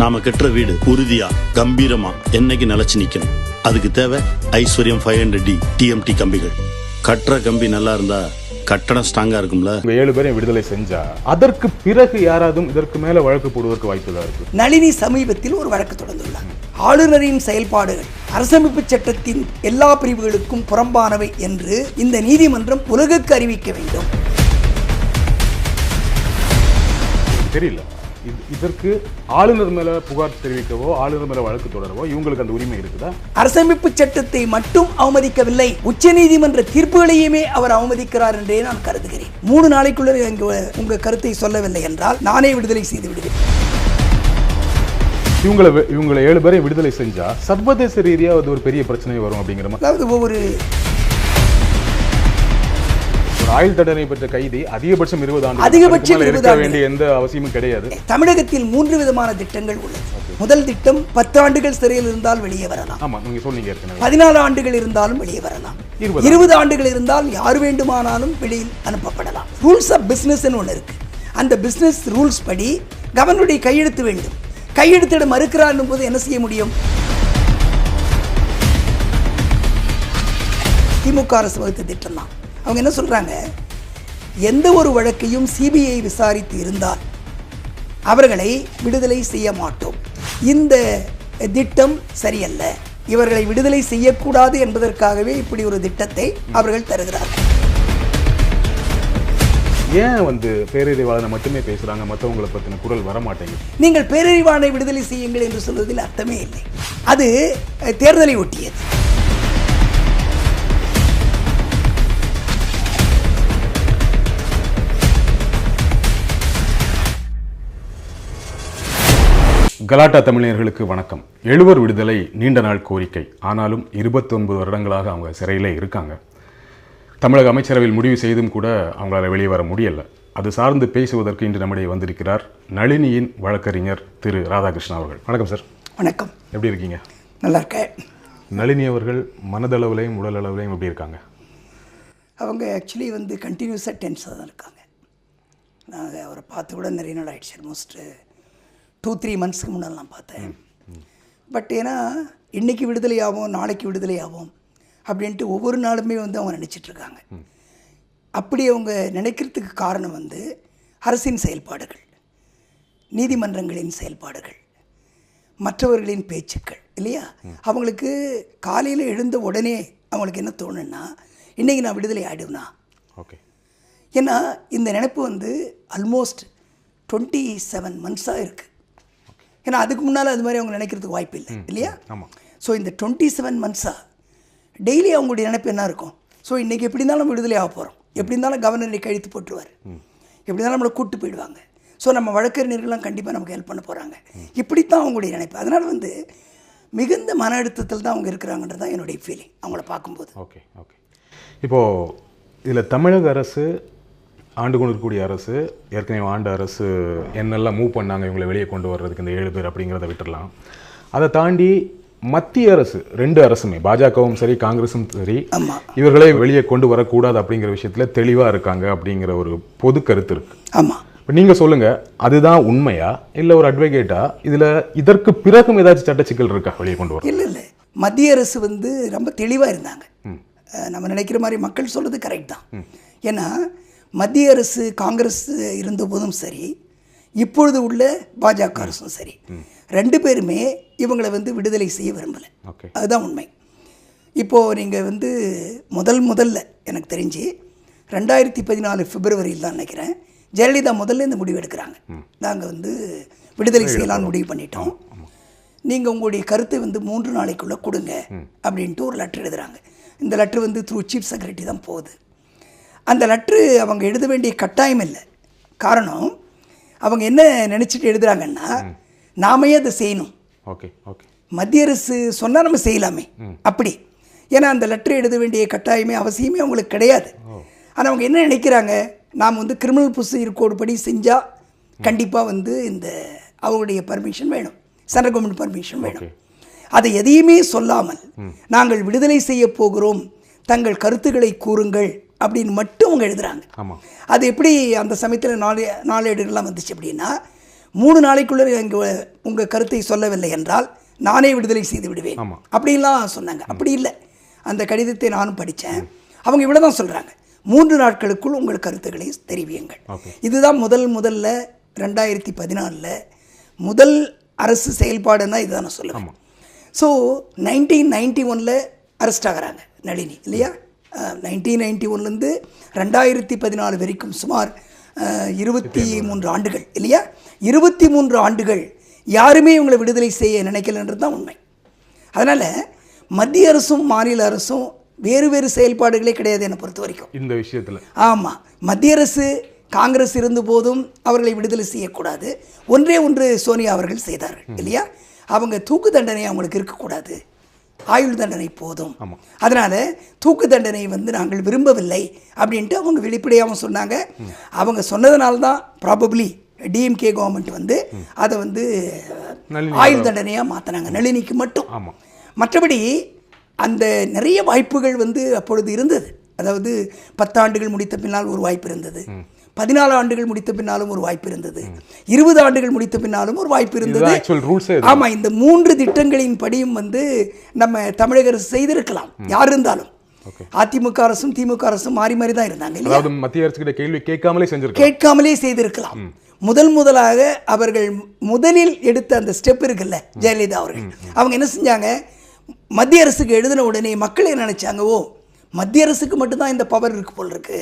நாம கட்டுற வீடு உறுதியா கம்பீரமா என்னைக்கு நிலைச்சு நிக்கணும்? அதுக்கு தேவை ஐஸ்வர்யம் ஃபைவ் ஹண்ட்ரட் டி டிஎம்டி கம்பிகள். கட்டுற கம்பி நல்லா இருந்தா கட்டடம் ஸ்ட்ராங்கா இருக்கும்ல? ஏழு பேரையும் விடுதலை செஞ்சா அதற்கு பிறகு யாராவது இதற்கு மேல வழக்கு போடுவதற்கு வாய்ப்பு தான் இருக்கு. நளினி சமீபத்தில் ஒரு வழக்கு தொடர்ந்துள்ளார். ஆளுநரின் செயல்பாடுகள் அரசமைப்பு சட்டத்தின் எல்லா பிரிவுகளுக்கும் புறம்பானவை என்று இந்த நீதிமன்றம் உலகுக்கு அறிவிக்க வேண்டும். தெரியல. இதற்கு ஆளுநர் மேல புகார் தெரிவிக்கவோ ஆளுநர் மேல வழக்கு தொடரவோ இவங்களுக்கு அந்த உரிமை இருக்குதா? அரசமைப்பு சட்டத்தை மட்டும் அவமதிக்கவில்லை. உச்சநீதிமன்ற தீர்ப்புகளையுமே அவர் அவமதிக்கிறார் என்றே நான் கருதுகிறேன். மூணு நாளைக்குள்ள உங்க கருத்தை சொல்லவில்லை என்றால் நானே விடுதலை செய்து விடுவேன். இவங்களை இவங்களை ஏழு பேரையும் விடுதலை செஞ்சா சர்வதேச ரீதியா அது ஒரு பெரிய பிரச்சனை வரும் அப்படிங்கிற மாதிரி. அதாவது ஒவ்வொரு ஒரு ஆயுள் தண்டனை பெற்ற கைதி அதிகபட்சம் இருபது ஆண்டு அதிகபட்சம் அதுக்கு மேல 20 இருக்க. வேண்டிய எந்த அவசியமும் கிடையாது. தமிழகத்தில் மூன்று விதமான திட்டங்கள் உள்ளது. முதல் திட்டம் பத்து ஆண்டுகள் சிறையில் இருந்தால் வெளியே வரலாம். ஆமா நீங்க சொன்னீங்க ஏற்கனவே. பதினாலு ஆண்டுகள் இருந்தாலும் வெளியே வரலாம். இருபது ஆண்டுகள் இருந்தால் யார் வேண்டுமானாலும் வெளியில் அனுப்பப்படலாம். ரூல்ஸ் ஆஃப் பிஸ்னஸ் ஒன்று இருக்கு. அந்த பிஸ்னஸ் ரூல்ஸ் படி கவர்னருடைய கையெழுத்து வேண்டும். கையெழுத்திட மறுக்கிறார் போது என்ன செய்ய முடியும்? திமுக அரசு வகுத்த திட்டம் தான் அவங்க என்ன சொல்றாங்க? எந்த ஒரு வழக்கையும் சிபிஐ விசாரித்து இருந்தால் அவர்களை விடுதலை செய்ய மாட்டோம். இந்த திட்டம் சரியல்ல. இவர்களை விடுதலை செய்யக்கூடாது என்பதற்காகவே இப்படி ஒரு திட்டத்தை அவர்கள் தருகிறார்கள். ஏன் வந்து பேரறிவாளனை மட்டுமே பேசுறாங்க? மற்றவங்களை பத்தின குரல் வர மாட்டேங்குது. நீங்கள் பேரறிவானை விடுதலை செய்யுங்கள் என்று சொல்வதில் அர்த்தமே இல்லை. அது தேர்தலை ஒட்டியது. கலாட்டா தமிழர்களுக்கு வணக்கம். எழுவர் விடுதலை நீண்ட நாள் கோரிக்கை. ஆனாலும் 29 வருடங்களாக அவங்க சிறையிலே இருக்காங்க. தமிழக அமைச்சரவையில் முடிவு செய்தும் கூட அவங்களால வெளியே வர முடியல. அது சார்ந்து பேசுவதற்கு இன்று நம்மிடையே வந்திருக்கிறார் நளினியின் வழக்கறிஞர் திரு ராதாகிருஷ்ணன் அவர்கள். வணக்கம் சார். வணக்கம். எப்படி இருக்கீங்க? நல்லா இருக்க நளினி அவர்கள் மனதளவுலையும் உடல் அளவுலையும் எப்படி இருக்காங்க? அவங்க ஆக்சுவலி வந்து கண்டினியூஸாக டென்ஸாக தான் இருக்காங்க. நான் அவரை பார்த்து கூட நிறைய நாள் ஆயிடுச்சு. ஆல்மோஸ்ட் டூ த்ரீ மந்த்ஸ்க்கு முன்னால் நான் பார்த்தேன். பட் ஏன்னா இன்னைக்கு விடுதலை ஆகும் நாளைக்கு விடுதலை ஆகும் அப்படின்ட்டு ஒவ்வொரு நாளுமே வந்து அவங்க நினைச்சிட்டு இருக்காங்க. அப்படி அவங்க நினைக்கிறதுக்கு காரணம் வந்து அரசின் செயல்பாடுகள் நீதிமன்றங்களின் செயல்பாடுகள் மற்றவர்களின் பேச்சுக்கள் இல்லையா? அவங்களுக்கு காலையில் எழுந்த உடனே அவங்களுக்கு என்ன தோணுன்னா இன்றைக்கி நான் விடுதலை ஆயிடுவேனா ஓகே ஏன்னா இந்த நினைப்பு வந்து ஆல்மோஸ்ட் டுவெண்ட்டி செவன் மந்த்ஸாக இருக்குது ஏன்னா அதுக்கு முன்னால் அது மாதிரி அவங்க நினைக்கிறதுக்கு வாய்ப்பு இல்லை இல்லையா? ஸோ இந்த டுவெண்ட்டி செவன் மந்த்ஸாக டெய்லி அவங்களுடைய நினைப்பு என்ன இருக்கும்? ஸோ இன்றைக்கி எப்படி இருந்தாலும் நம்ம விடுதலை ஆக போகிறோம் எப்படி இருந்தாலும் கவர்னரை கழித்து போட்டுருவார். எப்படி இருந்தாலும் நம்மளை கூட்டு போயிடுவாங்க. ஸோ நம்ம வழக்கறிஞர்கள்லாம் கண்டிப்பாக நமக்கு ஹெல்ப் பண்ண போகிறாங்க இப்படித்தான் அவங்களுடைய நினைப்பு. அதனால் வந்து மிகுந்த மன அழுத்தத்தில் தான் அவங்க இருக்கிறாங்கன்றது தான் என்னுடைய ஃபீலிங் அவங்கள பார்க்கும்போது. ஓகே ஓகே இப்போது இதில் தமிழக அரசு ஆண்டு கொண்டிருக்கக்கூடிய அரசு ஏற்கனவே ஆண்ட அரசு என்னெல்லாம் மூவ் பண்ணாங்க இவங்களை வெளியே கொண்டு வர்றதுக்கு இந்த ஏழு பேர் அப்படிங்கிறத விட்டுறலாம் அதை தாண்டி மத்திய அரசு ரெண்டு அரசுமே பாஜகவும் சரி காங்கிரஸும் சரி. இவர்களை வெளியே கொண்டு வரக்கூடாது அப்படிங்கிற விஷயத்தில் தெளிவாக இருக்காங்க அப்படிங்கிற ஒரு பொது கருத்து இருக்கு. ஆமாம் இப்போ நீங்கள் சொல்லுங்கள் அதுதான் உண்மையா இல்லை ஒரு அட்வொகேட்டா இதில் இதற்கு பிறகும் ஏதாச்சும் சட்ட சிக்கல் இருக்கா வெளியே கொண்டு வர? இல்லை இல்லை. மத்திய அரசு வந்து ரொம்ப தெளிவாக இருந்தாங்க. நம்ம நினைக்கிற மாதிரி மக்கள் சொல்கிறது கரெக்ட் தான். ஏன்னா மத்திய அரசு காங்கிரஸ் இருந்தபோதும் சரி இப்பொழுது உள்ள பாஜக அரசும் சரி. ரெண்டு பேருமே இவங்களை வந்து விடுதலை செய்ய விரும்பலை. அதுதான் உண்மை. இப்போது நீங்கள் வந்து முதல் முதல்ல எனக்கு தெரிஞ்சு ரெண்டாயிரத்தி பதினாலு பிப்ரவரியில் தான் நினைக்கிறேன் ஜெயலலிதா முதல்ல இந்த முடிவு எடுக்கிறாங்க. நாங்கள் வந்து விடுதலை செய்யலாம்னு முடிவு பண்ணிட்டோம். நீங்கள் உங்களுடைய கருத்தை வந்து மூன்று நாளைக்குள்ளே கொடுங்க அப்படின்ட்டு ஒரு லெட்டர் எழுதுறாங்க. இந்த லெட்டர் வந்து த்ரூ சீஃப் செக்ரட்டரி தான் போகுது. அந்த லெட்ரு அவங்க எழுத வேண்டிய கட்டாயம் இல்லை. காரணம் அவங்க என்ன நினச்சிட்டு எழுதுறாங்கன்னா நாமே அதை செய்யணும். Okay okay. மத்திய அரசு சொன்னால் நம்ம செய்யலாமே. அப்படி. ஏன்னா அந்த லெட்டர் எழுத வேண்டிய கட்டாயமே அவசியமே அவங்களுக்கு கிடையாது. ஆனால் அவங்க என்ன நினைக்கிறாங்க? நாம் வந்து கிரிமினல் கோடு படி செஞ்சால் கண்டிப்பாக வந்து இந்த அவங்களுடைய பர்மிஷன் வேணும். சென்ட்ரல் கவர்மெண்ட் பர்மிஷன் வேணும். அதை எதையுமே சொல்லாமல் நாங்கள் விடுதலை செய்ய போகிறோம். தங்கள் கருத்துக்களை கூறுங்கள். அப்படின்னு மட்டும் அவங்க எழுதுறாங்க. ஆமாம் அது எப்படி அந்த சமயத்தில் நாளே நாளேடுகள்லாம் வந்துச்சு அப்படின்னா மூணு நாளைக்குள்ள இங்கே உங்கள் கருத்தை சொல்லவில்லை என்றால் நானே விடுதலை செய்து விடுவேன். ஆமா. அப்படிலாம் சொன்னாங்க. அப்படி இல்லை. அந்த கடிதத்தை நானும் படித்தேன் அவங்க இவ்வளோ தான் சொல்கிறாங்க மூன்று நாட்களுக்குள் உங்கள் கருத்துக்களை தெரிவியுங்கள். இதுதான் முதல் முதல்ல ரெண்டாயிரத்தி பதினாலில் முதல் அரசு செயல்பாடுன்னா இதுதான் நான் சொல்லுவேன். ஸோ நைன்டீன் நைன்டி ஒனில் அரெஸ்ட் ஆகுறாங்க நளினி இல்லையா? நைன்டீன் நைன்டி ஒன்லேருந்து ரெண்டாயிரத்தி பதினாலு வரைக்கும் சுமார் இருபத்தி மூன்று ஆண்டுகள் இல்லையா? இருபத்தி மூன்று ஆண்டுகள் யாருமே இவங்களை விடுதலை செய்ய நினைக்கலன்றது தான் உண்மை. அதனால் மத்திய அரசும் மாநில அரசும் வேறு வேறு செயல்பாடுகளே கிடையாது என்னை பொறுத்த வரைக்கும். இந்த விஷயத்துல. ஆமாம் மத்திய அரசு காங்கிரஸ் இருந்த போதும் அவர்களை விடுதலை செய்யக்கூடாது. ஒன்றே ஒன்று சோனியா அவர்கள் செய்தார்கள் இல்லையா? அவங்க தூக்கு தண்டனை அவங்களுக்கு இருக்கக்கூடாது. ஆயுள் தண்டனை போதும். அதனால் தூக்கு தண்டனை வந்து நாங்கள் விரும்பவில்லை அப்படின்ட்டு அவங்க வெளிப்படையாகவும் சொன்னாங்க. அவங்க சொன்னதுனால தான் ப்ராபப்ளி டிஎம்கே கவர்மெண்ட் வந்து அதை வந்து ஆயுள் தண்டனையாக மாற்றினாங்க நளினிக்கு மட்டும். மற்றபடி அந்த நிறைய வாய்ப்புகள் வந்து அப்பொழுது இருந்தது. அதாவது பத்தாண்டுகள் முடித்த பின்னால் ஒரு வாய்ப்பு இருந்தது. பதினாலு ஆண்டுகள் முடித்த பின்னாலும் ஒரு வாய்ப்பு இருந்தது. இருபது ஆண்டுகள் முடித்த பின்னாலும் ஒரு வாய்ப்பு இருந்தது. ஆமா இந்த மூன்று திட்டங்களின் படியும் வந்து நம்ம தமிழக அரசு செய்திருக்கலாம். யார் இருந்தாலும். அதிமுக அரசும் திமுக அரசும் மாறி மாறி தான் இருந்தாங்க மத்திய அரசு கிட்ட கேள்வி கேட்காமலே கேட்காமலே செய்திருக்கலாம். முதல் முதலாக அவர்கள் முதலில் எடுத்த அந்த ஸ்டெப் இருக்குல்ல ஜெயலலிதா அவர்கள். அவங்க என்ன செஞ்சாங்க? மத்திய அரசுக்கு எழுதின உடனே மக்கள் என்ன நினைச்சாங்க? ஓ மத்திய அரசுக்கு மட்டும்தான் இந்த பவர் இருக்கு போல் இருக்கு.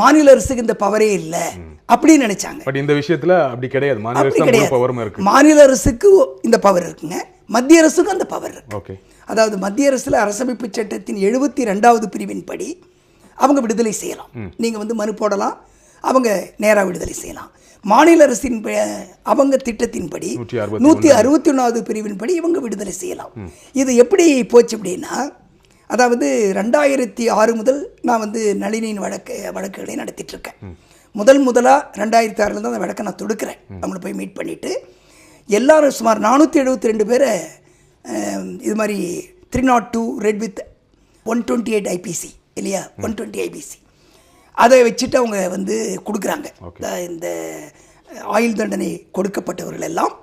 மாநில அரசுக்கு இந்த பவரே இல்லை அப்படின்னு நினைச்சாங்க. பட் இந்த விஷயத்துல அப்படி கிடையாது. மாநில கிடையாது. மாநில அரசுக்கு இந்த பவர் இருக்குங்க. மத்திய அரசுக்கும் அந்த பவர் இருக்கு. அதாவது மத்திய அரசில் அரசமைப்பு சட்டத்தின் எழுபத்தி ரெண்டாவது பிரிவின் படி அவங்க விடுதலை செய்யலாம். நீங்கள் வந்து மனு போடலாம். அவங்க நேராக விடுதலை செய்யலாம். மாநில அரசின் அவங்க திட்டத்தின்படி நூற்றி அறுபத்தி ஒன்றாவது பிரிவின்படி இவங்க விடுதலை செய்யலாம். இது எப்படி போச்சு அப்படின்னா அதாவது ரெண்டாயிரத்தி ஆறு முதல் நான் வந்து நளினியின் வழக்கு வழக்குகளை நடத்திட்டு இருக்கேன் முதல் முதலாக ரெண்டாயிரத்தி ஆறில் தான் அந்த வழக்கை நான் தொடுக்கிறேன். அவங்கள போய் மீட் பண்ணிவிட்டு எல்லாரும் சுமார் நானூற்றி எழுபத்தி ரெண்டு பேரை இது மாதிரி three not two read with one twenty eight IPC இல்லையா? ஒன் டுவெண்ட்டி ஐபிசி அதை வச்சுட்டு அவங்க வந்து கொடுக்குறாங்க. இந்த- இந்த ஆயுள் தண்டனை கொடுக்கப்பட்டவர்கள் எல்லாம்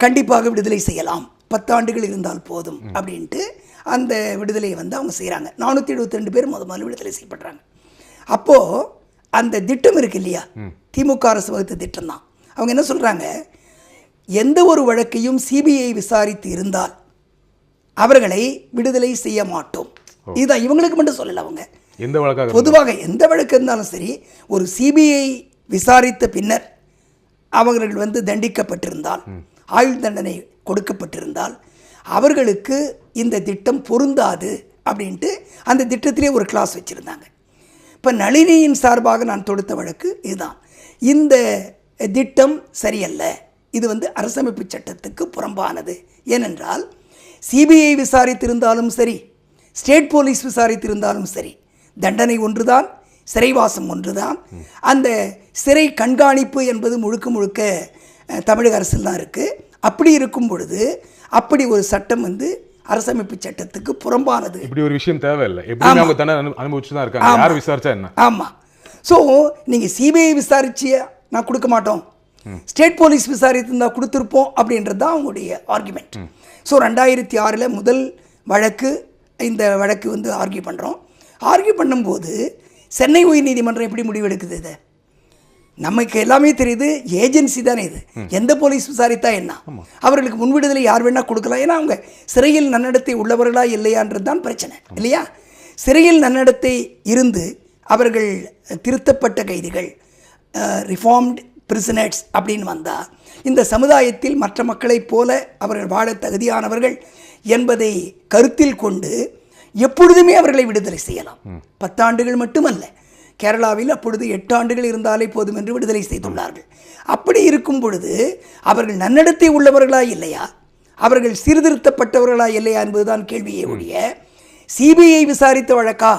கண்டிப்பாக விடுதலை செய்யலாம். பத்தாண்டுகள் இருந்தால் போதும் அப்படின்ட்டு அந்த விடுதலையை வந்து அவங்க செய்கிறாங்க நானூற்றி எழுபத்தி ரெண்டு பேர் முத முதல்ல விடுதலை செய்யப்படுறாங்க. அப்போது அந்த திட்டம் இருக்கு இல்லையா? திமுக அரசு வகுத்த திட்டம் தான். அவங்க என்ன சொல்கிறாங்க எந்த ஒரு வழக்கையும் சிபிஐ விசாரித்து இருந்தால் அவர்களை விடுதலை செய்ய மாட்டோம். இதுதான் இவங்களுக்கு மட்டும் சொல்லலை அவங்க. எந்த வழக்காக? பொதுவாக எந்த வழக்கு இருந்தாலும் சரி ஒரு சிபிஐ விசாரித்த பின்னர் அவர்கள் வந்து தண்டிக்கப்பட்டிருந்தால் ஆயுள் தண்டனை கொடுக்கப்பட்டிருந்தால் அவர்களுக்கு இந்த திட்டம் பொருந்தாது அப்படின்ட்டு அந்த திட்டத்திலே ஒரு கிளாஸ் வச்சுருந்தாங்க. இப்போ நளினியின் சார்பாக நான் தொடுத்த வழக்கு இதுதான். இந்த திட்டம் சரியல்ல. இது வந்து அரசமைப்பு சட்டத்துக்கு புறம்பானது. ஏனென்றால் சிபிஐ விசாரித்திருந்தாலும் சரி ஸ்டேட் போலீஸ் விசாரித்திருந்தாலும் சரி தண்டனை ஒன்றுதான் சிறைவாசம் ஒன்றுதான். அந்த சிறை கண்காணிப்பு என்பது முழுக்க முழுக்க தமிழக அரசில் தான் இருக்குது அப்படி இருக்கும் பொழுது அப்படி ஒரு சட்டம் வந்து அரசமைப்பு சட்டத்துக்கு புறம்பானது. இப்படி ஒரு விஷயம் தேவையில்லை. எப்படியுமே அவங்க தானே அனு- அனுபவிச்சு தான் இருக்காங்க. யார் விசாரிச்சா என்ன? ஆமாம் ஸோ நீங்கள் சிபிஐ விசாரிச்சு நான் கொடுக்க மாட்டோம். ஸ்டேட் போலீஸ் விசாரித்திருந்தா கொடுத்துருப்போம் அப்படின்றது தான் அவங்களுடைய ஆர்குமெண்ட் ஸோ ரெண்டாயிரத்தி ஆறில் முதல் வழக்கு இந்த வழக்கு வந்து ஆர்கியூ பண்ணுறோம் ஆர்கியூ பண்ணும்போது சென்னை உயர்நீதிமன்றம் எப்படி முடிவெடுக்குது இதை? நமக்கு எல்லாமே தெரியுது ஏஜென்சி தானே இது. எந்த போலீஸ் விசாரித்தா என்ன? அவர்களுக்கு முன்விடுதலை யார் வேணா கொடுக்கலாம். ஏன்னா அவங்க சிறையில் நன்னடத்தை உள்ளவர்களா இல்லையான்றது தான் பிரச்சனை இல்லையா? சிறையில் நன்னடத்தை இருந்து அவர்கள் திருத்தப்பட்ட கைதிகள் ரிஃபார்ம்டு பிரிசனர்ஸ் அப்படின்னு வந்தால் இந்த சமுதாயத்தில் மற்ற மக்களைப் போல அவர்கள் வாழ தகுதியானவர்கள் என்பதை கருத்தில் கொண்டு எப்பொழுதுமே அவர்களை விடுதலை செய்யலாம். பத்தாண்டுகள் மட்டுமல்ல. கேரளாவில் அப்பொழுது எட்டு ஆண்டுகள் இருந்தாலே போதும் என்று விடுதலை செய்துள்ளார்கள். அப்படி இருக்கும் பொழுது அவர்கள் நன்னடத்தை உள்ளவர்களா இல்லையா? அவர்கள் சீர்திருத்தப்பட்டவர்களா இல்லையா என்பதுதான் கேள்வியே ஒழிய சிபிஐ விசாரித்த வழக்கா?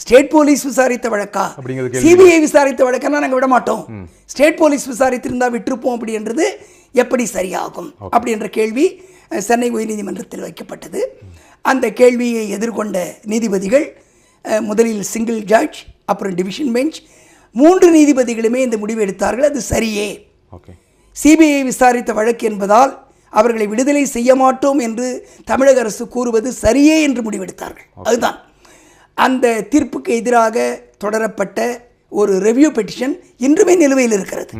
ஸ்டேட் போலீஸ் விசாரித்த வழக்கா? கேள்வி. சிபிஐ விசாரித்த வழக்கன்னா நாங்கள் விட மாட்டோம். ஸ்டேட் போலீஸ் விசாரித்திருந்தா விட்டிருப்போம் அப்படின்றது எப்படி சரியாகும்? அப்படின்ற கேள்வி அஹ், சென்னை உயர்நீதிமன்றத்தில் வைக்கப்பட்டது. அந்த கேள்வியை எதிர்கொண்ட நீதிபதிகள் முதலில் சிங்கிள் ஜட்ஜ் அப்புறம் டிவிஷன் பெஞ்ச் மூன்று நீதிபதிகளுமே இந்த முடிவு எடுத்தார்கள். அது சரியே. ஓகே சிபிஐ விசாரித்த வழக்கு என்பதால் அவர்களை விடுதலை செய்ய மாட்டோம் என்று தமிழக அரசு கூறுவது சரியே என்று முடிவெடுத்தார்கள். அதுதான். அந்த தீர்ப்புக்கு எதிராக தொடரப்பட்ட ஒரு ரெவ்யூ பெட்டிஷன் இன்றுமே நிலுவையில் இருக்கிறது.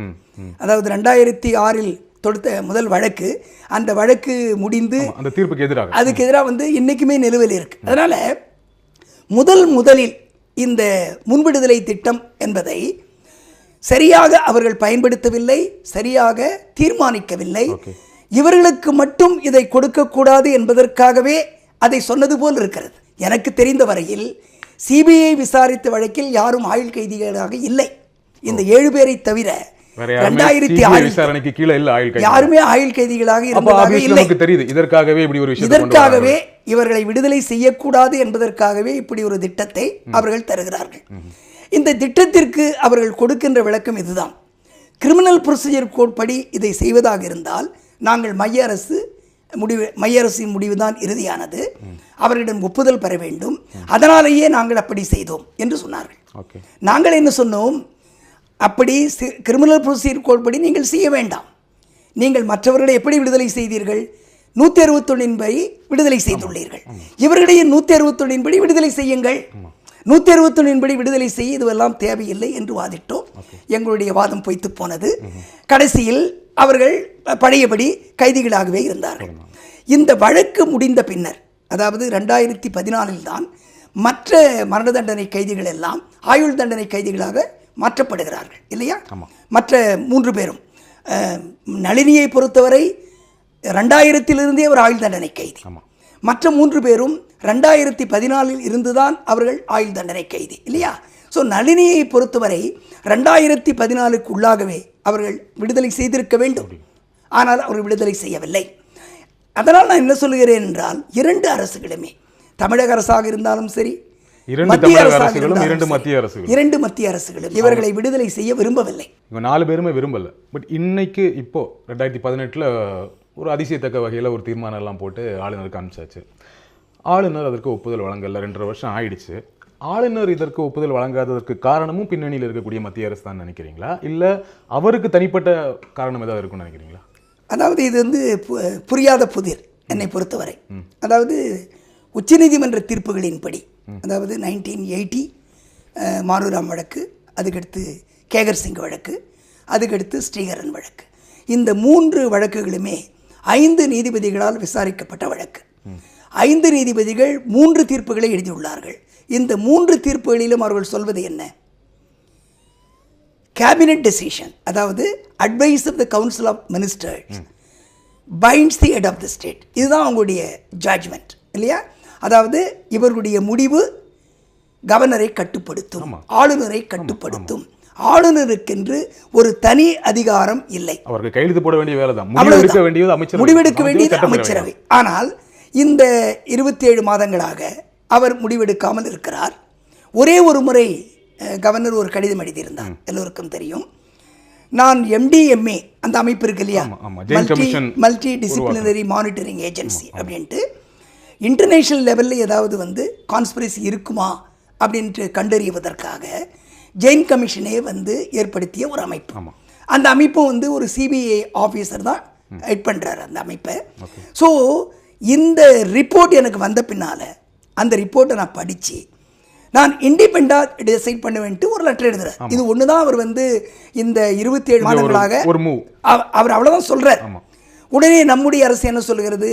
அதாவது ரெண்டாயிரத்தி ஆறில் தொடுத்த முதல் வழக்கு. அந்த வழக்கு முடிந்து அந்த தீர்ப்புக்கு எதிராக. அதுக்கு எதிராக வந்து இன்னைக்குமே நிலுவையில் இருக்கு. அதனால முதல் முதலில் இந்த முன்விடுதலை திட்டம் என்பதை சரியாக அவர்கள் பயன்படுத்தவில்லை சரியாக தீர்மானிக்கவில்லை. இவர்களுக்கு மட்டும் இதை கொடுக்கக்கூடாது என்பதற்காகவே அதை சொன்னது போல் இருக்கிறது. எனக்கு தெரிந்த வரையில் சிபிஐ விசாரித்த வழக்கில் யாரும் ஆயுள் கைதிகளாக இல்லை. இந்த ஏழு பேரை தவிர ரெண்டாயிரத்தி விசாரணைக்கு கீழே யாருமே ஆயுள் கைதிகளாக இருந்ததாக இல்லை. தெரியுது. இதற்காகவே இப்படி ஒரு இதற்காகவே இவர்களை விடுதலை செய்யக்கூடாது என்பதற்காகவே இப்படி ஒரு திட்டத்தை அவர்கள் தருகிறார்கள். இந்த திட்டத்திற்கு அவர்கள் கொடுக்கின்ற விளக்கம் இதுதான். கிரிமினல் ப்ரொசீஜர் கோட் படி இதை செய்வதாக இருந்தால் நாங்கள் மைய அரசு முடிவு மைய அரசின் முடிவுதான் இறுதியானது. அவர்களிடம் ஒப்புதல் பெற வேண்டும். அதனாலேயே நாங்கள் அப்படி செய்தோம் என்று சொன்னார்கள். நாங்கள் என்ன சொன்னோம்? அப்படி கிரிமினல் ப்ரொசீஜர் கோட் படி நீங்கள் செய்ய வேண்டாம். நீங்கள் மற்றவர்களை எப்படி விடுதலை செய்தீர்கள்? நூற்றி அறுபத்தொன்னின் படி விடுதலை செய்துள்ளீர்கள். இவர்களிடையே நூற்றி அறுபத்தொன்னின் படி விடுதலை செய்யுங்கள். நூற்றி அறுபத்தொன்னின் படி விடுதலை செய்ய இதுவெல்லாம் தேவையில்லை என்று வாதிட்டோம். எங்களுடைய வாதம் பொய்த்து போனது. கடைசியில் அவர்கள் பழையபடி கைதிகளாகவே இருந்தார்கள். இந்த வழக்கு முடிந்த பின்னர் அதாவது ரெண்டாயிரத்தி பதினாலில் தான் மற்ற மரண தண்டனை கைதிகள் எல்லாம் ஆயுள் தண்டனை கைதிகளாக மாற்றப்படுகிறார்கள். இல்லையா? மற்ற மூன்று பேரும். நளினியை பொறுத்தவரை ரெண்டாயிரத்திலிருந்தே அவர் ஆயுள் தண்டனை கைதி. மற்ற மூன்று பேரும் ரெண்டாயிரத்தி பதினாலில் இருந்துதான் அவர்கள் ஆயுள் தண்டனை கைதி இல்லையா? ஸோ நளினியை பொறுத்தவரை ரெண்டாயிரத்தி பதினாலுக்கு உள்ளாகவே அவர்கள் விடுதலை செய்திருக்க வேண்டும். ஆனால் அவர்கள் விடுதலை செய்யவில்லை. அதனால் நான் என்ன சொல்லுகிறேன் என்றால் இரண்டு அரசுகளுமே தமிழக அரசாக இருந்தாலும் சரி இரண்டு மத்திய அரசாக இரண்டு மத்திய அரசுகளும். இரண்டு மத்திய அரசுகளும் இவர்களை விடுதலை செய்ய விரும்பவில்லை. இவங்க நாலு பேருமே விரும்பல. பட் இன்னைக்கு இப்போ ரெண்டாயிரத்தி பதினெட்டில் ஒரு அதிசயத்தக்க வகையில் ஒரு தீர்மானம் எல்லாம் போட்டு ஆளுநருக்கு அனுப்பிச்சாச்சு. ஆளுநர் அதற்கு ஒப்புதல் வழங்கல. ரெண்டரை வருஷம் ஆயிடுச்சு. ஆளுநர் இதற்கு ஒப்புதல் வழங்காததற்கு காரணமும் பின்னணியில் இருக்கக்கூடிய மத்திய அரசு தான் நினைக்கிறீங்களா? இல்லை அவருக்கு தனிப்பட்ட காரணம் ஏதாவது இருக்கும்னு நினைக்கிறீங்களா? அதாவது இது வந்து பு- புரியாத புதிர் என்னை பொறுத்தவரை. அதாவது உச்சநீதிமன்ற தீர்ப்புகளின்படி அதாவது நைன்டீன் எயிட்டி மானுராம் வழக்கு அதுக்கடுத்து கேகர் சிங் வழக்கு அதுக்கடுத்து ஸ்ரீகரன் வழக்கு. இந்த மூன்று வழக்குகளுமே ஐந்து நீதிபதிகளால் விசாரிக்கப்பட்ட வழக்கு. ஐந்து நீதிபதிகள் மூன்று தீர்ப்புகளை எழுதியுள்ளார்கள். இந்த மூன்று தீர்ப்புகளிலும் அவர்கள் சொல்வது என்ன? கேபினட் டெசிஷன் அதாவது advice of the council of ministers binds the head of the state இதுதான் அவங்களுடைய ஜட்ஜ்மெண்ட் இல்லையா? அதாவது இவர்களுடைய முடிவு கவர்னரை கட்டுப்படுத்தும் ஆளுநரை கட்டுப்படுத்தும். ஆளுநருக்கென்று ஒரு தனி அதிகாரம் இல்லை. அவருக்கு கையெழுத்து போட வேண்டிய வேலை தான். முடிவெடுக்க வேண்டியது அமைச்சர் முடிவெடுக்க வேண்டியது அமைச்சரவை. ஆனால் இந்த இருபத்தி ஏழு மாதங்களாக அவர் முடிவெடுக்காமல் இருக்கிறார். ஒரே ஒரு முறை கவர்னர் ஒரு கடிதம் எழுதியிருந்தார். எல்லோருக்கும் தெரியும். நான் எம்டிஎம்ஏ அந்த அமைப்பு இருக்கு இல்லையா? Commission multi disciplinary monitoring agency அப்படின்ட்டு. இன்டர்நேஷனல் லெவலில் ஏதாவது வந்து கான்ஸ்பிரசி இருக்குமா அப்படின்ட்டு கண்டறிவதற்காக ஜெயின் கமிஷனே வந்து ஏற்படுத்திய ஒரு அமைப்பு. அந்த அமைப்பும் வந்து ஒரு சிபிஐ ஆஃபீஸர் தான் ஹெட் பண்ணுறாரு அந்த அமைப்பை. ஸோ இந்த ரிப்போர்ட் எனக்கு வந்த பின்னால் அந்த ரிப்போர்ட்டை நான் படித்து நான் இண்டிபெண்டாக டிசைட் பண்ணுவேன்ட்டு ஒரு லெட்டர் எழுதுறேன் இது ஒன்று தான் அவர் வந்து இந்த இருபத்தி ஏழு மாதங்களாக ஒரு மூவ் அவ- அவர் அவ்வளவுதான் சொல்றார். உடனே நம்முடைய அரசு என்ன சொல்கிறது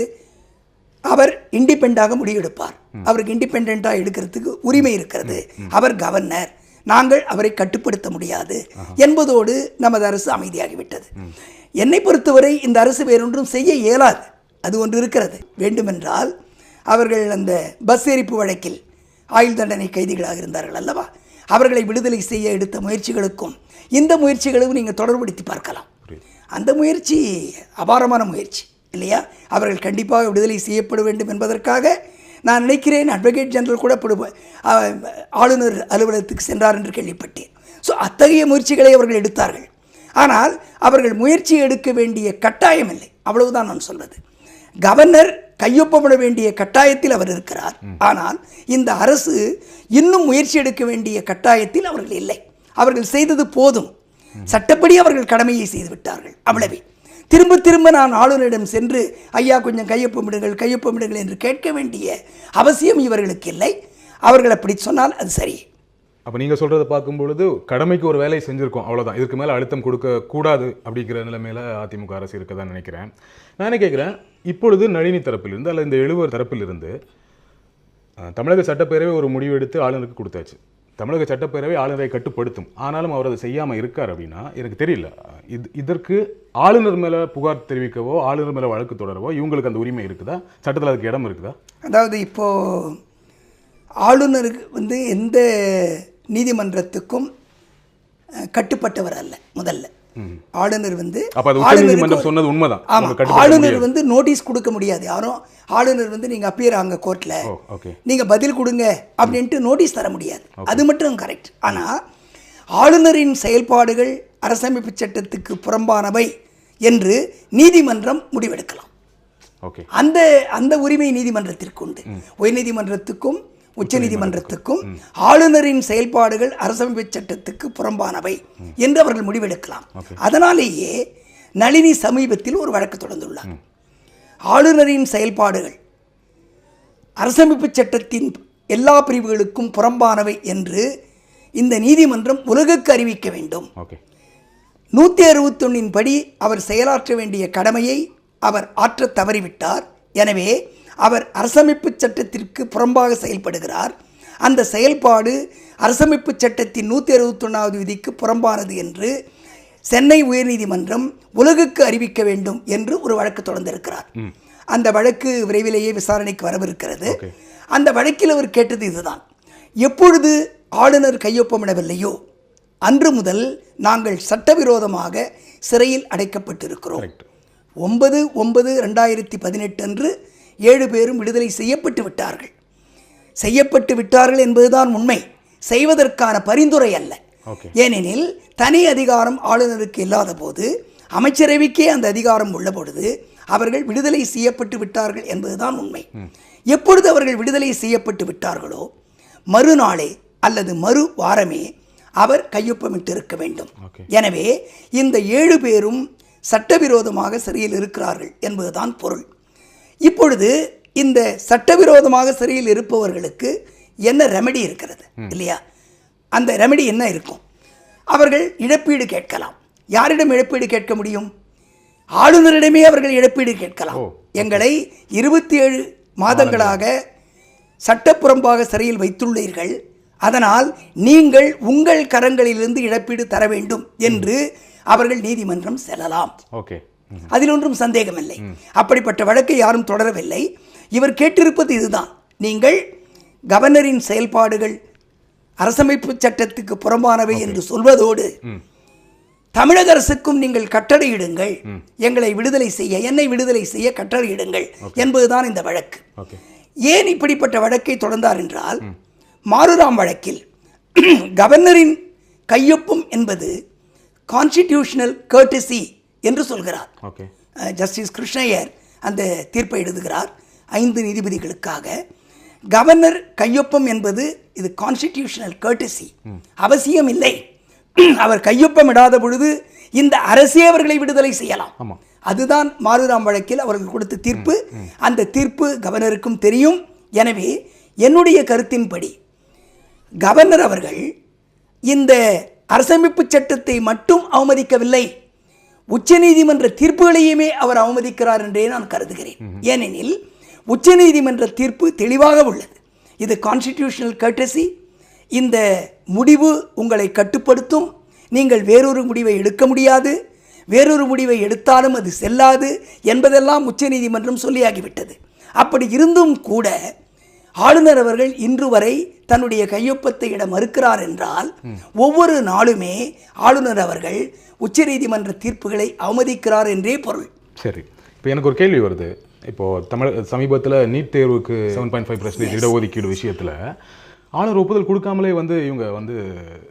அவர் இண்டிபெண்டாக முடிவெடுப்பார். அவருக்கு இண்டிபெண்டாக எடுக்கிறதுக்கு உரிமை இருக்கிறது. அவர் கவர்னர் நாங்கள் அவரை கட்டுப்படுத்த முடியாது என்பதோடு நமது அரசு அமைதியாகிவிட்டது. என்னை பொறுத்தவரை இந்த அரசு வேறொன்றும் செய்ய இயலாது. அது ஒன்று இருக்கிறது. வேண்டுமென்றால் அவர்கள் அந்த பஸ் எரிப்பு வழக்கில் ஆயுள் தண்டனை கைதிகளாக இருந்தார்கள் அல்லவா? அவர்களை விடுதலை செய்ய எடுத்த முயற்சிகளுக்கும் இந்த முயற்சிகளுக்கும் நீங்கள் தொடர்படுத்தி பார்க்கலாம். அந்த முயற்சி அபாரமான முயற்சி இல்லையா? அவர்கள் கண்டிப்பாக விடுதலை செய்யப்பட வேண்டும் என்பதற்காக நான் நினைக்கிறேன் அட்வொகேட் ஜெனரல் கூட ஆளுநர் அலுவலகத்துக்கு சென்றார் என்று கேள்விப்பட்டேன். ஸோ அத்தகைய முயற்சிகளை அவர்கள் எடுத்தார்கள். ஆனால் அவர்கள் முயற்சி எடுக்க வேண்டிய கட்டாயம் இல்லை. அவ்வளவுதான் நான் சொல்வது. கவர்னர் கையொப்பமிட வேண்டிய கட்டாயத்தில் அவர் இருக்கிறார். ஆனால் இந்த அரசு இன்னும் முயற்சி எடுக்க வேண்டிய கட்டாயத்தில் அவர்கள் இல்லை. அவர்கள் செய்தது போதும். சட்டப்படி அவர்கள் கடமையை செய்து விட்டார்கள். அவ்வளவே. திரும்ப திரும்ப நான் ஆளுநரிடம் சென்று ஐயா கொஞ்சம் கையொப்பமிடுங்கள் கையொப்பமிடுங்கள் என்று கேட்க வேண்டிய அவசியம் இவர்களுக்கு இல்லை. அவர்கள் அப்படி சொன்னால் அது சரி. அப்போ நீங்கள் சொல்கிறத பார்க்கும் பொழுது கடமைக்கு ஒரு வேலையை செஞ்சுருக்கோம் அவ்வளோதான் இதுக்கு மேலே அழுத்தம் கொடுக்க கூடாது அப்படிங்கிற நிலைமையில அதிமுக அரசு இருக்கதான் நினைக்கிறேன். நான் என்ன கேட்குறேன்? இப்பொழுது நளினி தரப்பிலிருந்து அல்ல இந்த எழுவர் தரப்பிலிருந்து தமிழக சட்டப்பேரவை ஒரு முடிவு எடுத்து ஆளுநருக்கு கொடுத்தாச்சு. தமிழக சட்டப்பேரவை ஆளுநரை கட்டுப்படுத்தும். ஆனாலும் அவர் அதை செய்யாமல் இருக்கார் அப்படின்னா எனக்கு தெரியல. இது இதற்கு ஆளுநர் மேலே புகார் தெரிவிக்கவோ ஆளுநர் மேலே வழக்கு தொடரவோ இவங்களுக்கு அந்த உரிமை இருக்குதா? சட்டத்தில் அதுக்கு இடம் இருக்குதா? அதாவது இப்போது ஆளுநருக்கு வந்து எந்த நீதிமன்றத்துக்கும் கட்டுப்பட்டவர் அல்ல முதல்ல. ஆளுநர் வந்து உச்சநீதிமன்றம் சொன்னது உண்மைதான். ஆமா அவங்க கட்டுப்பட ஆளுநர். வந்து நோட்டீஸ் கொடுக்க முடியாது. யாரும் ஆளுநர் வந்து நீங்க அப்பியர் ஆங்க கோர்ட்ல ஓ ஓகே நீங்க பதில் கொடுங்க அப்படின்ட்டு நோட்டீஸ் தர முடியாது. அது மட்டும் கரெக்ட் ஆனா ஆளுநரின் செயல்பாடுகள் அரசமைப்பு சட்டத்துக்கு புறம்பானவை என்று நீதிமன்றம் முடிவெடுக்கலாம். அந்த அந்த உரிமை நீதிமன்றத்திற்கு உண்டு. உயர்நீதிமன்றத்துக்கும் உச்சநீதிமன்றத்துக்கும் ஆளுநரின் செயல்பாடுகள் அரசமைப்பு சட்டத்துக்கு புறம்பானவை என்று அவர்கள் முடிவெடுக்கலாம். அதனாலேயே நளினி சமீபத்தில் ஒரு வழக்கு தொடர்ந்துள்ளார். ஆளுநரின் செயல்பாடுகள் அரசமைப்பு சட்டத்தின் எல்லா பிரிவுகளுக்கும் புறம்பானவை என்று இந்த நீதிமன்றம் உலகுக்கு அறிவிக்க வேண்டும். நூற்றி அறுபத்தொன்னின் படி அவர் செயலாற்ற வேண்டிய கடமையை அவர் ஆற்றத் தவறிவிட்டார். எனவே அவர் அரசமைப்பு சட்டத்திற்கு புறம்பாக செயல்படுகிறார். அந்த செயல்பாடு அரசமைப்பு சட்டத்தின் நூற்றி அறுபத்தொன்னாவது விதிக்கு புறம்பானது என்று சென்னை உயர்நீதிமன்றம் உலகுக்கு அறிவிக்க வேண்டும் என்று ஒரு வழக்கு தொடர்ந்திருக்கிறார். அந்த வழக்கு விரைவிலேயே விசாரணைக்கு வரவிருக்கிறது. அந்த வழக்கில் அவர் கேட்டது இதுதான். எப்பொழுது ஆளுநர் கையொப்பமிடவில்லையோ அன்று முதல் நாங்கள் சட்டவிரோதமாக சிறையில் அடைக்கப்பட்டிருக்கிறோம். ஒன்பது ஒன்பது ரெண்டாயிரத்தி பதினெட்டு அன்று ஏழு பேரும் விடுதலை செய்யப்பட்டு விட்டார்கள். செய்யப்பட்டு விட்டார்கள் என்பதுதான் உண்மை. செய்வதற்கான பரிந்துரை அல்ல. ஏனெனில் தனி அதிகாரம் ஆளுநருக்கு இல்லாத போது அமைச்சரவைக்கே அந்த அதிகாரம் உள்ள பொழுது அவர்கள் விடுதலை செய்யப்பட்டு விட்டார்கள் என்பதுதான் உண்மை. எப்பொழுது அவர்கள் விடுதலை செய்யப்பட்டு விட்டார்களோ மறுநாளே அல்லது மறு வாரமே அவர் கையொப்பமிட்டு இருக்க வேண்டும். எனவே இந்த ஏழு பேரும் சட்டவிரோதமாக சிறையில் இருக்கிறார்கள் என்பதுதான் பொருள். இப்பொழுது இந்த சட்டவிரோதமாக சிறையில் இருப்பவர்களுக்கு என்ன ரெமெடி இருக்கிறது? இல்லையா? அந்த ரெமெடி என்ன இருக்கும்? அவர்கள் இழப்பீடு கேட்கலாம். யாரிடம் இழப்பீடு கேட்க முடியும்? ஆளுநரிடமே அவர்கள் இழப்பீடு கேட்கலாம். எங்களை இருபத்தி ஏழு மாதங்களாக சட்டப்புறம்பாக சிறையில் வைத்துள்ளீர்கள். அதனால் நீங்கள் உங்கள் கரங்களிலிருந்து இழப்பீடு தர வேண்டும் என்று அவர்கள் நீதிமன்றம் செல்லலாம். ஓகே. அதில் ஒன்றும் சந்தேகமில்லை அப்படிப்பட்ட வழக்கை யாரும் தொடரவில்லை. இவர் கேட்டிருப்பது இதுதான். நீங்கள் கவர்னரின் செயல்பாடுகள் அரசமைப்பு சட்டத்துக்கு புறம்பானவை என்று சொல்வதோடு தமிழக அரசுக்கும் நீங்கள் கட்டளையிடுங்கள். எங்களை விடுதலை செய்ய என்னை விடுதலை செய்ய கட்டளையிடுங்கள் என்பதுதான் இந்த வழக்கு. ஏன் இப்படிப்பட்ட வழக்கை தொடர்ந்தார் என்றால் மாருராம் வழக்கில் கவர்னரின் கையொப்பம் என்பது கான்ஸ்டிடியூஷனல் கர்டசி என்று சொல்கிறார். ஜஸ்டிஸ் கிருஷ்ணய்யர் அந்த தீர்ப்பை எழுதுகிறார். ஐந்து நீதிபதிகளுக்காக. கவர்னர் கையொப்பம் என்பது இது கான்ஸ்டிடியூஷனல் கர்டசி அவசியம் இல்லை அவர் கையொப்பம் இடாத பொழுது இந்த அரசே அவர்களை விடுதலை செய்யலாம். அதுதான் மாருராம் வழக்கில் அவர்கள் கொடுத்த தீர்ப்பு. அந்த தீர்ப்பு கவர்னருக்கும் தெரியும். எனவே என்னுடைய கருத்தின்படி கவர்னர் அவர்கள் இந்த அரசமைப்பு சட்டத்தை மட்டும் அவமதிக்கவில்லை. உச்சநீதிமன்ற தீர்ப்புகளையுமே அவர் அவமதிக்கிறார் என்றே நான் கருதுகிறேன். ஏனெனில் உச்சநீதிமன்ற தீர்ப்பு தெளிவாக உள்ளது. இது கான்ஸ்டிடியூஷனல் கர்டசி இந்த முடிவு உங்களை கட்டுப்படுத்தும். நீங்கள் வேறொரு முடிவை எடுக்க முடியாது. வேறொரு முடிவை எடுத்தாலும் அது செல்லாது என்பதெல்லாம் உச்சநீதிமன்றம் சொல்லியாகிவிட்டது. அப்படி இருந்தும் கூட ஆளுநர் அவர்கள் இன்று வரை தன்னுடைய கையொப்பத்தை இட மறுக்கிறார் என்றால் ஒவ்வொரு நாளுமே ஆளுநர் அவர்கள் உச்சநீதிமன்ற தீர்ப்புகளை அவமதிக்கிறார் என்றே பொருள். சரி. இப்போ எனக்கு ஒரு கேள்வி வருது. இப்போ தமிழ் சமீபத்தில் நீட் தேர்வுக்கு செவன் பாயிண்ட் ஃபைவ் பர்சன்டேஜ் இடஒதுக்கீடு விஷயத்தில் ஆளுநர் ஒப்புதல் கொடுக்காமலே வந்து இவங்க வந்து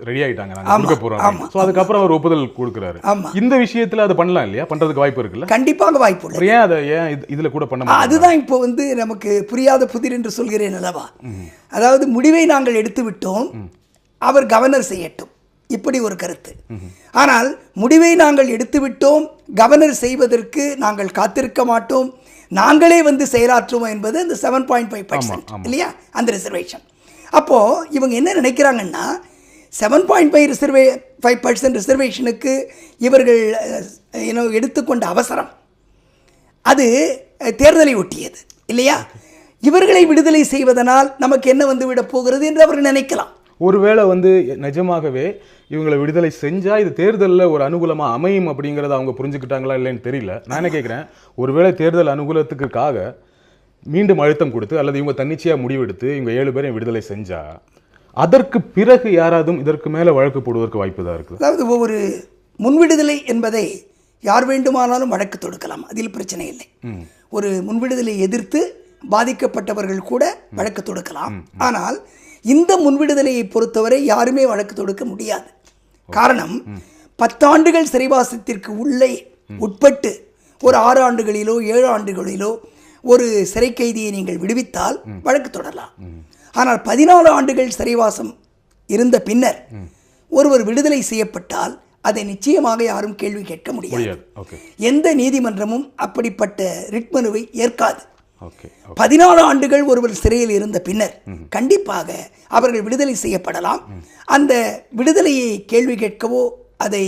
ரெடி ஆயிட்டாங்க. நாங்கள் கொடுக்க போகிறோம் ஸோ அதுக்கப்புறம் அவர் ஒப்புதல் கொடுக்குறாரு. இந்த விஷயத்தில் அதை பண்ணலாம் இல்லையா? பண்ணுறதுக்கு வாய்ப்பு இருக்குல்ல? கண்டிப்பாக வாய்ப்புள்ளது அப்புறம் ஏன் அதை ஏன் இது- இதுல கூட பண்ண அதுதான் இப்போ வந்து நமக்கு புரியாத புதிர் என்று சொல்கிறேன் அல்லவா? அதாவது முடிவை நாங்கள் எடுத்து விட்டோம் அவர் கவர்னர் செய்யட்டும். இப்படி ஒரு கருத்து. ஆனால் முடிவை நாங்கள் எடுத்துவிட்டோம் கவர்னர் செய்வதற்கு நாங்கள் காத்திருக்க மாட்டோம் நாங்களே வந்து செயலாற்றுவோம் என்பது அந்த செவன் பாயிண்ட் ஃபைவ் இல்லையா? அந்த ரிசர்வேஷன் அப்போது இவங்க என்ன நினைக்கிறாங்கன்னா seven point five reserve five percent ரிசர்வேஷனுக்கு இவர்கள் என்ன எடுத்துக்கொண்ட அவசரம். அது தேர்தலை ஒட்டியது இல்லையா? இவர்களை விடுதலை செய்வதனால் நமக்கு என்ன வந்து விட போகிறது என்று அவர் நினைக்கலாம். ஒருவேளை வந்து நிஜமாகவே இவங்களை விடுதலை செஞ்சால் இது தேர்தலில் ஒரு அனுகூலமாக அமையும் அப்படிங்கிறத அவங்க புரிஞ்சுக்கிட்டாங்களா இல்லைன்னு தெரியல. நான் என்ன கேட்குறேன் ஒருவேளை தேர்தல் அனுகூலத்துக்காக மீண்டும் அழுத்தம் கொடுத்து அல்லது இவங்க தன்னிச்சையா முடிவெடுத்து இவங்க ஏழு பேரையும் விடுதலை செஞ்சா அதற்கு பிறகு யாராவது இதற்கு மேல வழக்கு போடுவதற்கு வாய்ப்பு தான் இருக்குது. அதாவது ஒவ்வொரு முன்விடுதலை என்பதை யார் வேண்டுமானாலும் வழக்கு தொடுக்கலாம். அதில் பிரச்சனை இல்லை. ஒரு முன்விடுதலை எதிர்த்து பாதிக்கப்பட்டவர்கள் கூட வழக்கு தொடுக்கலாம். ஆனால் இந்த முன்விடுதலையை பொறுத்தவரை யாருமே வழக்கு தொடுக்க முடியாது. காரணம் பத்தாண்டுகள் சிறைவாசத்திற்கு உள்ளே உட்பட்டு ஒரு ஆறு ஆண்டுகளிலோ ஏழு ஆண்டுகளிலோ ஒரு சிறை கைதியை நீங்கள் விடுவித்தால் வழக்கு தொடரலாம். ஆனால் பதினாலு ஆண்டுகள் சிறைவாசம் இருந்த பின்னர் ஒருவர் விடுதலை செய்யப்பட்டால் அதை நிச்சயமாக யாரும் கேள்வி கேட்க முடியாது. எந்த நீதிமன்றமும் அப்படிப்பட்ட ரிட் மனுவை ஏற்காது பதினாலு ஆண்டுகள் ஒருவர் சிறையில் இருந்த பின்னர் கண்டிப்பாக அவர்கள் விடுதலை செய்யப்படலாம். அந்த விடுதலையை கேள்வி கேட்கவோ அதை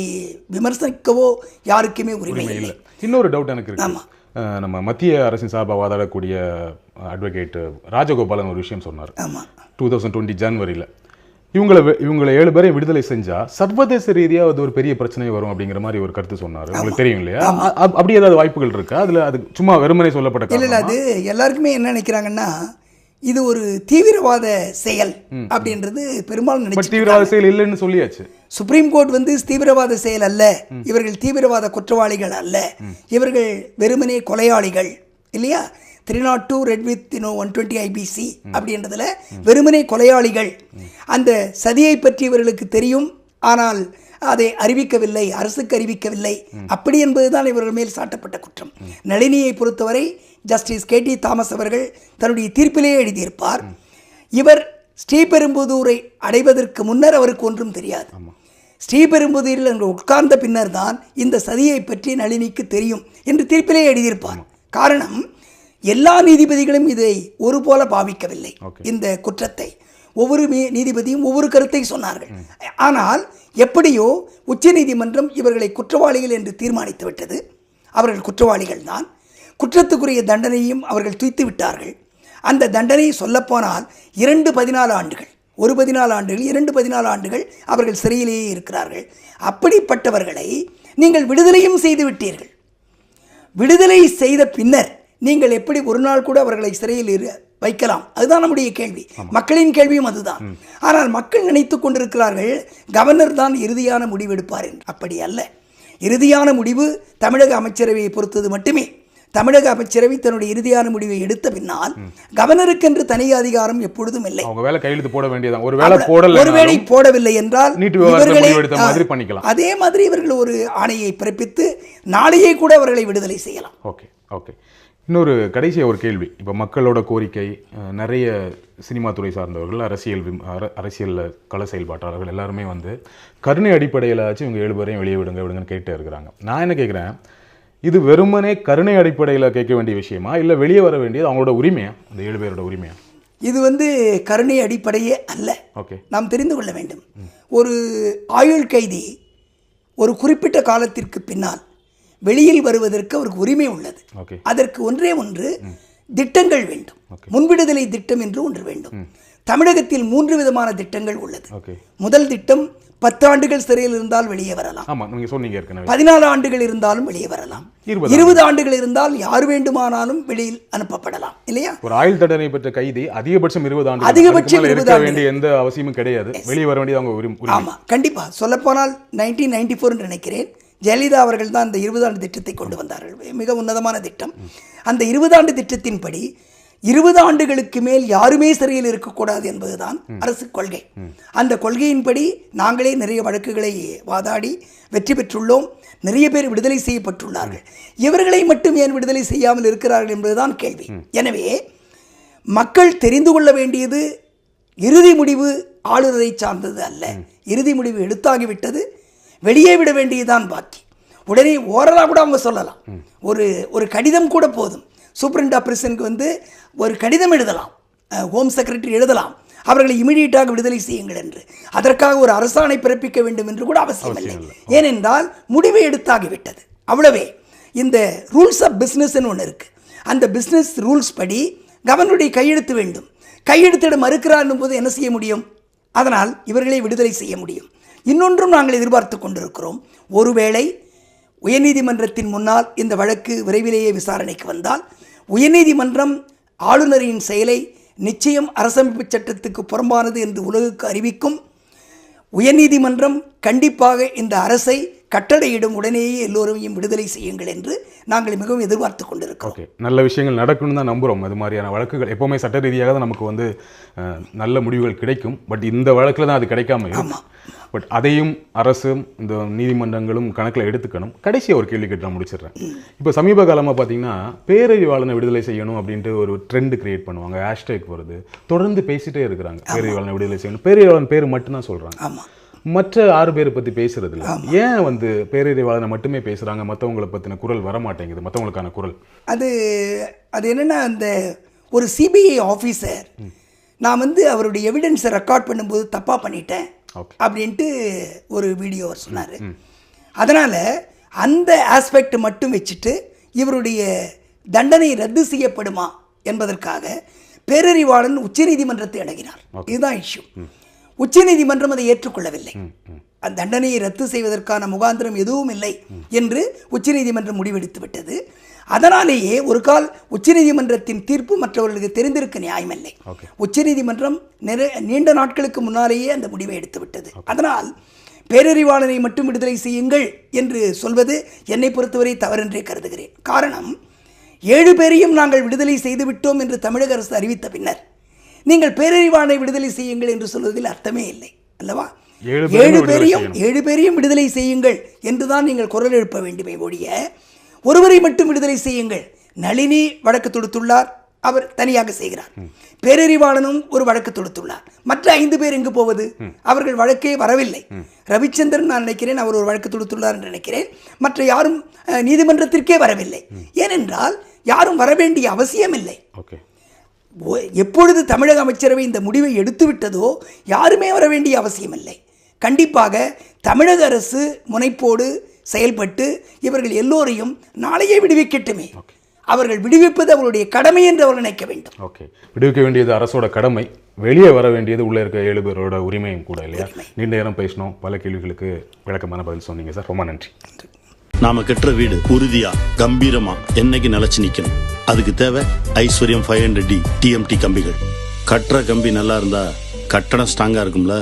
விமர்சிக்கவோ யாருக்குமே உரிமை இல்லை. இன்னொரு டவுட் எனக்கு அஹ் நம்ம மத்திய அரசின் சார்பாக வாதாடக்கூடிய அட்வொகேட் ராஜகோபாலன் ஒரு விஷயம் சொன்னார். டூ தௌசண்ட் டுவெண்ட்டி ஜனவரியில். இவங்களை இவங்களை ஏழு பேரையும் விடுதலை செஞ்சா சர்வதேச ரீதியா அது ஒரு பெரிய பிரச்சனை வரும் அப்படிங்கிற மாதிரி ஒரு கருத்து சொன்னார். உங்களுக்கு தெரியும் இல்லையா? அப்படி ஏதாவது வாய்ப்புகள் இருக்கா? அதுல அது சும்மா வெறுமனே சொல்லப்பட்ட இல்லை? அது எல்லாருக்குமே என்ன நினைக்கிறாங்கன்னா இது ஒரு தீவிரவாத செயல் அப்படின்றது பெரும்பாலும் நினைச்சு தீவிரவாத செயல் இல்லைன்னு சொல்லியாச்சு. சுப்ரீம் கோர்ட் வந்து தீவிரவாத செயல் அல்ல. இவர்கள் தீவிரவாத குற்றவாளிகள் அல்ல. இவர்கள் வெறுமனே கொலையாளிகள் இல்லையா? Three naught two read with no one twenty IPC அப்படின்றதுல வெறுமனே கொலையாளிகள். அந்த சதியை பற்றி இவர்களுக்கு தெரியும். ஆனால் அதை அறிவிக்கவில்லை அரசுக்கு அறிவிக்கவில்லை. அப்படி என்பதுதான் இவர்கள் மேல் சாட்டப்பட்ட குற்றம். நளினியை பொறுத்தவரை ஜஸ்டிஸ் கே டி தாமஸ் அவர்கள் தன்னுடைய தீர்ப்பிலேயே எழுதியிருப்பார். இவர் ஸ்ரீபெரும்புதூரை அடைவதற்கு முன்னர் அவருக்கு ஒன்றும் தெரியாது. ஸ்ரீபெரும்புதூரில் அங்கு உட்கார்ந்த பின்னர் தான் இந்த சதியை பற்றி நளினிக்கு தெரியும் என்று தீர்ப்பிலே எழுதியிருப்பார். காரணம் எல்லா நீதிபதிகளும் இதை ஒரு போல பாவிக்கவில்லை இந்த குற்றத்தை. ஒவ்வொரு நீதிபதியும் ஒவ்வொரு கருத்தை சொன்னார்கள். ஆனால் எப்படியோ உச்சநீதிமன்றம் இவர்களை குற்றவாளிகள் என்று தீர்மானித்து விட்டது. அவர்கள் குற்றவாளிகள் தான். குற்றத்துக்குரிய தண்டனையும் அவர்கள் துய்த்து விட்டார்கள். அந்த தண்டனை சொல்லப்போனால் இரண்டு பதினாலு ஆண்டுகள். ஒரு பதினாலு ஆண்டுகள் இரண்டு பதினாலு ஆண்டுகள் அவர்கள் சிறையிலேயே இருக்கிறார்கள். அப்படிப்பட்டவர்களை நீங்கள் விடுதலையும் செய்து விட்டீர்கள். விடுதலை செய்த பின்னர் நீங்கள் எப்படி ஒரு நாள் கூட அவர்களை சிறையில் இரு- வைக்கலாம். அதுதான் நம்முடைய கேள்வி. மக்களின் கேள்வியும் அதுதான். ஆனால் மக்கள் நினைத்து கொண்டிருக்கிறார்கள் கவர்னர் தான் இறுதியான முடிவெடுப்பார் என்று. அப்படி அல்ல. இறுதியான முடிவு தமிழக அமைச்சரவையை பொறுத்தது மட்டுமே. தமிழக அமைச்சரவை தன்னுடைய இறுதியான முடிவை எடுத்த பின்னால் கவர்னருக்கென்று தனி அதிகாரம் எப்பொழுதும் இல்லை. அவங்க வேலை கையெழுத்து போட வேண்டியதான் போடல ஒருவேளை போடவில்லை என்றால் இவர்களே-. அதே மாதிரி இவர்கள் ஒரு ஆணையை பிறப்பித்து நாளையே கூட அவர்களை விடுதலை செய்யலாம். Okay okay. இன்னொரு கடைசியாக ஒரு கேள்வி. இப்போ மக்களோட கோரிக்கை நிறைய சினிமா துறை சார்ந்தவர்கள் அரசியல் விம் அர அரசியலில் கள செயல்பாட்டாளர்கள் எல்லாருமே வந்து கருணை அடிப்படையில் ஆச்சு இவங்க ஏழு பேரையும் வெளியே விடுங்க விடுங்கன்னு கேட்டே இருக்கிறாங்க. நான் என்ன கேட்குறேன் இது வெறுமனே கருணை அடிப்படையில் கேட்க வேண்டிய விஷயமா? இல்லை வெளியே வர வேண்டியது அவங்களோட உரிமையா? அந்த ஏழு பேரோட உரிமையா? இது வந்து கருணை அடிப்படையே அல்ல. ஓகே. நாம் தெரிந்து கொள்ள வேண்டும். ஒரு ஆயுள் கைதி ஒரு குறிப்பிட்ட காலத்திற்கு பின்னால் வெளியில் வருவதற்கு அவருக்கு உரிமை உள்ளது. அதற்கு ஒன்றே ஒன்று திட்டங்கள் வேண்டும். முன்விடுதலை திட்டம் என்று ஒன்று வேண்டும். தமிழகத்தில் மூன்று விதமான திட்டங்கள் உள்ளது. முதல் திட்டம் பத்தாண்டுகள் சிறையில் இருந்தால் வெளியே வரலாம். பதினாலு ஆண்டுகள் இருந்தாலும் வெளியே வரலாம். இருபது இருபது ஆண்டுகள். இருந்தால் யார் வேண்டுமானாலும் வெளியில் அனுப்பப்படலாம். இல்லையா? ஒரு ஆயுள் தண்டனை பெற்ற கைதி அதிகபட்சம் இருபது ஆண்டு அதிகபட்சம் அதுக்கு மேல 20 இருக்க ஆண்டுகள். வேண்டிய எந்த அவசியமும் கிடையாது. வெளியே வர வேண்டியது அவங்க. ஆமாம் கண்டிப்பாக சொல்லப்போனால் நைன்டீன் நைன்டி என்று நினைக்கிறேன். ஜெயலலிதா அவர்கள் தான் அந்த இருபது ஆண்டு திட்டத்தை கொண்டு வந்தார்கள். மிக உன்னதமான திட்டம். அந்த இருபது ஆண்டு திட்டத்தின்படி இருபது ஆண்டுகளுக்கு மேல் யாருமே சிறையில் இருக்கக்கூடாது என்பதுதான் அரசு கொள்கை. அந்த கொள்கையின்படி நாங்களே நிறைய வழக்குகளை வாதாடி வெற்றி பெற்றுள்ளோம். நிறைய பேர் விடுதலை செய்யப்பட்டுள்ளார்கள். இவர்களை மட்டும் ஏன் விடுதலை செய்யாமல் இருக்கிறார்கள் என்பதுதான் கேள்வி. எனவே மக்கள் தெரிந்து கொள்ள வேண்டியது இறுதி முடிவு ஆளுநரை சார்ந்தது அல்ல. இறுதி முடிவு எடுத்தாகிவிட்டது. வெளியே விட வேண்டியதுதான் பாக்கி. உடனே ஓரலாக கூட அவங்க சொல்லலாம். ஒரு ஒரு கடிதம் கூட போதும். சூப்பரண்ட் ஆஃப் பிரிசனுக்கு வந்து ஒரு கடிதம் எழுதலாம். ஹோம் செக்ரட்டரி எழுதலாம். அவர்களை இமிடியேட்டாக விடுதலை செய்யுங்கள் என்று. அதற்காக ஒரு அரசாணை பிறப்பிக்க வேண்டும் என்று கூட அவசியம் இல்லை. ஏனென்றால் முடிவை எடுத்தாகிவிட்டது அவ்வளவே. இந்த ரூல்ஸ் ஆஃப் பிஸ்னஸ்ன்னு ஒன்று இருக்குது அந்த பிஸ்னஸ் ரூல்ஸ் படி கவர்னருடைய கையெழுத்து வேண்டும். கையெழுத்திட மறுக்கிறார் போது என்ன செய்ய முடியும்? அதனால் இவர்களை விடுதலை செய்ய முடியும். இன்னொன்றும் நாங்கள் எதிர்பார்த்து கொண்டிருக்கிறோம். ஒருவேளை உயர்நீதிமன்றத்தின் முன்னால் இந்த வழக்கு விரைவிலேயே விசாரணைக்கு வந்தால் உயர்நீதிமன்றம் ஆளுநரின் செயலை நிச்சயம் அரசமைப்பு சட்டத்துக்கு புறம்பானது என்று உலகுக்கு அறிவிக்கும். உயர்நீதிமன்றம் கண்டிப்பாக இந்த அரசை கட்டளையிடும் உடனேயே எல்லோரையும் விடுதலை செய்யுங்கள் என்று நாங்கள் மிகவும் எதிர்பார்த்து கொண்டிருக்கிறோம். ஓகே. நல்ல விஷயங்கள் நடக்கணும்னு தான் நம்புகிறோம் அது மாதிரியான வழக்குகள் எப்போவுமே சட்ட ரீதியாக தான் நமக்கு வந்து நல்ல முடிவுகள் கிடைக்கும். பட் இந்த வழக்கில் தான் அது கிடைக்காம இருக்கும் பட் அதையும் அரசும் இந்த நீதிமன்றங்களும் கணக்கில் எடுத்துக்கணும். கடைசியாக ஒரு கேள்வி கேட்டு நான் முடிச்சிடுறேன். இப்போ சமீப காலமாக பார்த்தீங்கன்னா பேரறிவாளனை விடுதலை செய்யணும் அப்படின்ட்டு ஒரு ட்ரெண்ட் கிரியேட் பண்ணுவாங்க. ஹேஷ்டேக் வருது தொடர்ந்து பேசிட்டே இருக்கிறாங்க. பேரறிவாளனை விடுதலை செய்யணும். பேரறிவாளன் பேர் மட்டும்தான் சொல்கிறாங்க ஆமாம் மற்ற ஆறு பேரை பத்தி பேசுறது இல்ல. ஏன் வந்து பேரறிவாளனை மட்டுமே பேசுறாங்க? மத்தவங்களை பத்தின குரல் வர மாட்டேங்குது. மத்தவங்களுக்கான குரல். அது அது என்னென்னா அந்த ஒரு சிபிஐ ஆஃபீஸர் நான் வந்து அவருடைய எவிடன்ஸை ரெக்கார்ட் பண்ணும்போது தப்பாக பண்ணிட்டேன். அப்படின்ட்டு ஒரு வீடியோ அவர் சொன்னார். அதனால் அந்த ஆஸ்பெக்ட் மட்டும் வச்சுட்டு இவருடைய தண்டனை ரத்து செய்யப்படுமா என்பதற்காக பேரறிவாளன் உச்சநீதிமன்றத்தை அணுகினார். இதுதான் இஷ்யூ உச்சநீதிமன்றம் அதை ஏற்றுக்கொள்ளவில்லை. அந்த தண்டனையை ரத்து செய்வதற்கான முகாந்திரம் எதுவும் இல்லை என்று உச்சநீதிமன்றம் முடிவெடுத்து விட்டது அதனாலேயே ஒரு கால் உச்சநீதிமன்றத்தின் தீர்ப்பு மற்றவர்களுக்கு தெரிந்திருக்க நியாயமில்லை. உச்சநீதிமன்றம் நிறை நீண்ட நாட்களுக்கு முன்னாலேயே அந்த முடிவை எடுத்து விட்டது அதனால் பேரறிவாளனை மட்டும் விடுதலை செய்யுங்கள் என்று சொல்வது என்னை பொறுத்தவரை தவறென்றே கருதுகிறேன். காரணம் ஏழு பேரையும் நாங்கள் விடுதலை செய்து விட்டோம் என்று தமிழக அரசு அறிவித்த பின்னர் நீங்கள் பேரறிவாளனை விடுதலை செய்யுங்கள் என்று சொல்வதில் அர்த்தமே இல்லை அல்லவா? ஏழு பேரையும். ஏழு பேரையும் விடுதலை செய்யுங்கள் என்றுதான் நீங்கள் குரல் எழுப்ப வேண்டுமே ஒழிய ஒருவரை மட்டும் விடுதலை செய்யுங்கள். நளினி வழக்கு தொடுத்துள்ளார். அவர் தனியாக செய்கிறார். பேரறிவாளனும் ஒரு வழக்கு தொடுத்துள்ளார். மற்ற ஐந்து பேர் எங்கு போவது? அவர்கள் வழக்கே வரவில்லை. ரவிச்சந்திரன் நான் நினைக்கிறேன் அவர் ஒரு வழக்கு தொடுத்துள்ளார் என்று நினைக்கிறேன். மற்ற யாரும் நீதிமன்றத்திற்கே வரவில்லை. ஏனென்றால் யாரும் வர வேண்டிய அவசியம் இல்லை எப்பொழுது தமிழக அமைச்சரவை இந்த முடிவை எடுத்து விட்டதோ யாருமே வர வேண்டிய அவசியமில்லை. கண்டிப்பாக தமிழக அரசு முனைப்போடு செயல்பட்டு இவர்கள் எல்லோரையும் நாளையே விடுவிக்கட்டுமே. அவர்கள் விடுவிப்பது அவர்களுடைய கடமை என்று அவர் நினைக்க வேண்டும். ஓகே விடுவிக்க வேண்டியது அரசோட கடமை. வெளியே வர வேண்டியது உள்ள இருக்க ஏழு பேரோட உரிமையும் கூட இல்லையா? நீண்ட நேரம் பேசினோம். பல கேள்விகளுக்கு விளக்கமான பதில் சொன்னீங்க சார். ரொம்ப நன்றி. நாம கட்டுற வீடு உறுதியா கம்பீரமா என்னைக்கு நிலைச்சு நிக்கணும்? அதுக்கு தேவை ஐஸ்வர்யம் ஃபைவ் ஹண்ட்ரட் டி டிஎம்டி கம்பிகள். கட்டுற கம்பி நல்லா இருந்தா கட்டடம் ஸ்ட்ராங்கா இருக்கும்ல?